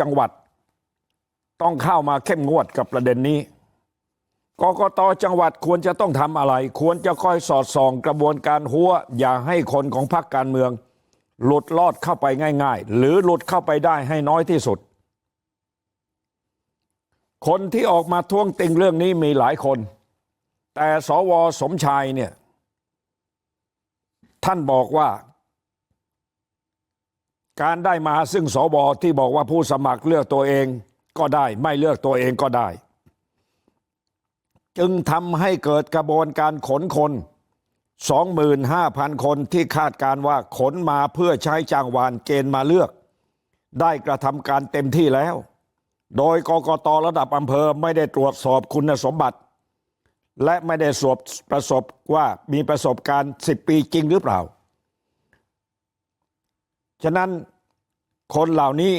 จังหวัดต้องเข้ามาเข้มงวดกับประเด็นนี้กกตจังหวัดควรจะต้องทำอะไรควรจะคอยสอดส่องกระบวนการหัวอย่าให้คนของพรรคการเมืองหลุดลอดเข้าไปง่าย ๆ หรือหลุดเข้าไปได้ให้น้อยที่สุด คนที่ออกมาท้วงติงเรื่องนี้มีหลายคน แต่สวสมชายเนี่ย ท่านบอกว่า การได้มาซึ่งสวที่บอกว่าผู้สมัครเลือกตัวเองก็ได้ไม่เลือกตัวเองก็ได้ จึงทำให้เกิดกระบวนการขนคน 25,000 คนที่คาดการว่าขนมาเพื่อใช้จ้างวานเกณฑ์มาเลือก ได้กระทำการเต็มที่แล้ว โดยกกตระดับอำเภอไม่ได้ตรวจสอบคุณสมบัติ และไม่ได้สอบประสบว่ามีประสบการณ์ 10 ปีจริงหรือเปล่า ฉะนั้นคนเหล่านี้